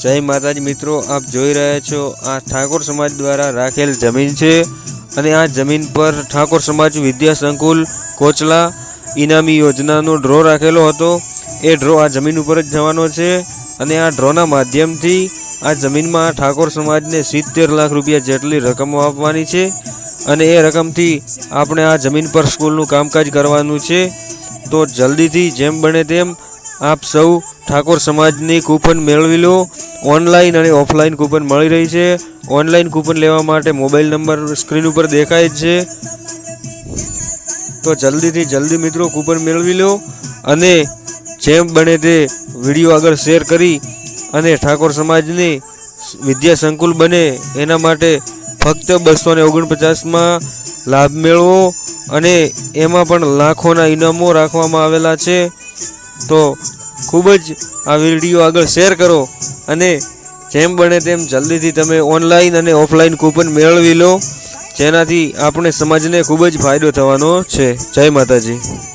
જય માતાજી મિત્રો, આપ જોઈ રહ્યા છો આ ઠાકોર સમાજ દ્વારા રાખેલ જમીન છે અને આ જમીન પર ઠાકોર સમાજ વિદ્યા સંકુલ કોચલા ઇનામી યોજનાનો ડ્રો રાખેલો હતો. એ ડ્રો આ જમીન ઉપર જ જવાનો છે અને આ ડ્રોના માધ્યમથી આ જમીનમાં ઠાકોર સમાજને સિત્તેર લાખ રૂપિયા જેટલી રકમો આપવાની છે અને એ રકમથી આપણે આ જમીન પર સ્કૂલનું કામકાજ કરવાનું છે. તો જલ્દીથી જેમ બને તેમ આપ સૌ ઠાકોર સમાજની કૂપન મેળવી લો ઓનલાઈન અને ઓફલાઈન કૂપન મળી રહી છે. ઓનલાઈન કૂપન લેવા માટે મોબાઈલ નંબર સ્ક્રીન ઉપર દેખાય છે. તો જલ્દીથી જલ્દી મિત્રો કૂપન મેળવી લો અને જેમ બને તે વીડિયો આગળ શેર કરી અને ઠાકોર સમાજની વિદ્યા સંકુલ બને એના માટે ફક્ત બસો ને ઓગણપચાસમાં લાભ મેળવો અને એમાં પણ લાખોના ઇનામો રાખવામાં આવેલા છે. તો ખૂબ જ આ વીડિયો આગળ શેર કરો અને જેમ બને તેમ જલ્દીથી તમે ઓનલાઈન અને ઓફલાઈન કૂપન મેળવી લો, જેનાથી આપણે સમાજને ખૂબ જ ફાયદો થવાનો છે. જય માતાજી.